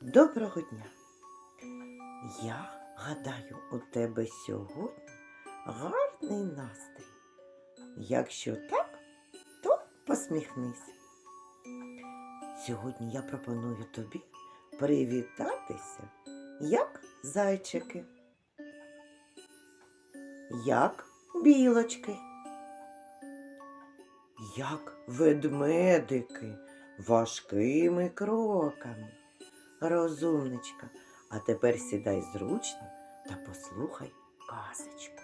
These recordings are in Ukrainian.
Доброго дня. Я гадаю, у тебе сьогодні гарний настрій. Якщо так, то посміхнись. Сьогодні я пропоную тобі привітатися, як зайчики, як білочки, як ведмедики важкими кроками. Розумничка, а тепер сідай зручно та послухай казочку.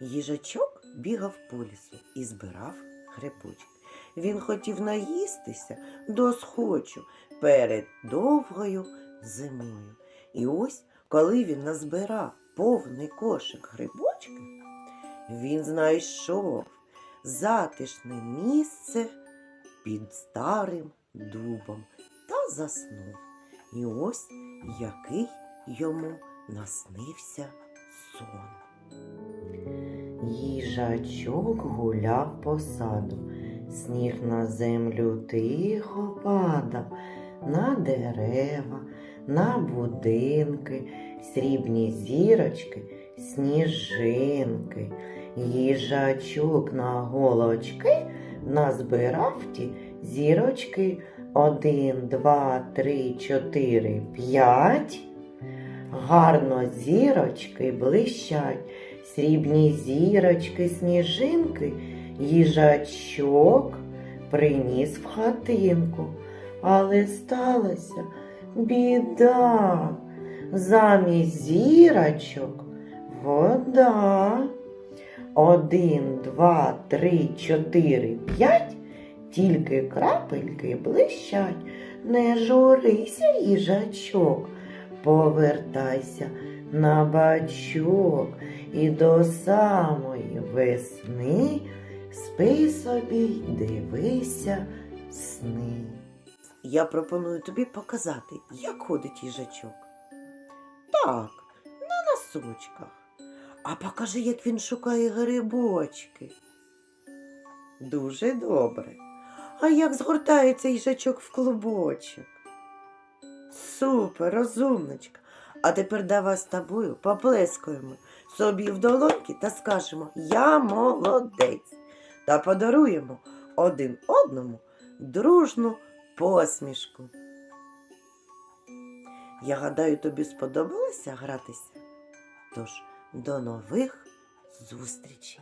Їжачок бігав по лісу і збирав грибочки. Він хотів наїстися до схочу перед довгою зимою. І ось, коли він назбирав повний кошик грибочків, він знайшов затишне місце під старим дубом заснув. І ось який йому наснився сон. Їжачок гуляв по саду, сніг на землю тихо падав, на дерева, на будинки, срібні зірочки, сніжинки. Їжачок на голочки назбирав ті зірочки один, два, три, чотири, п'ять. Гарно зірочки блищать, срібні зірочки, сніжинки, їжачок приніс в хатинку, але сталася біда. Замість зірочок вода. Один, два, три, чотири, п'ять. Тільки крапельки блищать, не журися, їжачок, повертайся на бачок і до самої весни спи собі й дивися сни. Я пропоную тобі показати, як ходить їжачок. Так, на носочках. А покажи, як він шукає грибочки. Дуже добре. А як згортається їжачок в клубочок? Супер, розумничка. А тепер давай з тобою поплескаємо собі в долоньки та скажемо Я молодець. Та подаруємо один одному дружну посмішку. Я гадаю, тобі сподобалося гратися? Тож до нових зустрічей!